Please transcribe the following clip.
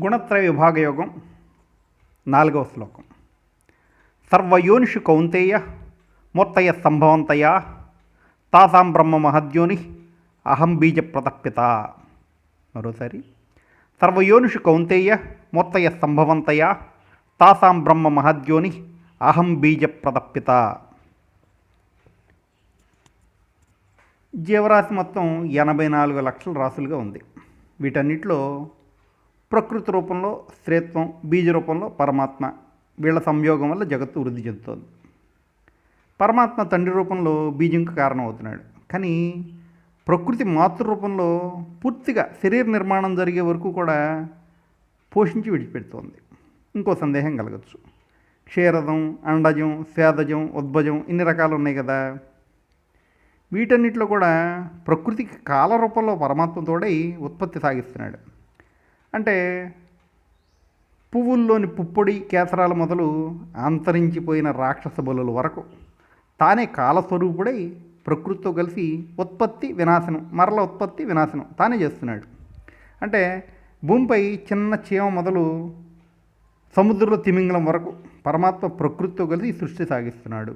గుణత్రయ విభాగయోగం నాలుగవ శ్లోకం. సర్వయోనిషు కౌంతేయ మూర్తయ సంభవంతయ తాసాం బ్రహ్మ మహద్యోని అహం బీజ ప్రతప్యత మరోసారి సర్వయోనిషు కౌంతేయ మూర్తయ సంభవంతయ తాసాం బ్రహ్మ మహద్యోని అహం బీజ ప్రతప్యత జీవరాశి మొత్తం ఎనభై నాలుగు లక్షల రాసులుగా ఉంది. వీటన్నిటిలో ప్రకృతి రూపంలో స్త్రీత్వం బీజ రూపంలో పరమాత్మ వీళ్ళ సంయోగం వల్ల జగత్తు వృద్ధి చెందుతోంది. పరమాత్మ తండ్రి రూపంలో బీజంకు కారణమవుతున్నాడు. కానీ ప్రకృతి మాతృ రూపంలో పూర్తిగా శరీర నిర్మాణం జరిగే వరకు కూడా పోషించి విడిచిపెడుతోంది. ఇంకో సందేహం కలగచ్చు. క్షీరదం అండజం సేదజం ఉద్భజం ఇన్ని రకాలు ఉన్నాయి కదా. వీటన్నిటిలో కూడా ప్రకృతికి కాల రూపంలో పరమాత్మతోడై ఉత్పత్తి సాగిస్తున్నాడు. అంటే పువ్వుల్లోని పుప్పొడి కేసరాల మొదలు అంతరించిపోయిన రాక్షస బలుల వరకు తానే కాలస్వరూపుడై ప్రకృతితో కలిసి ఉత్పత్తి వినాశనం మరల ఉత్పత్తి వినాశనం తానే చేస్తున్నాడు. అంటే భూమిపై చిన్న చీమ మొదలు సముద్రంలో తిమింగలం వరకు పరమాత్మ ప్రకృతితో కలిసి సృష్టి సాగిస్తున్నాడు.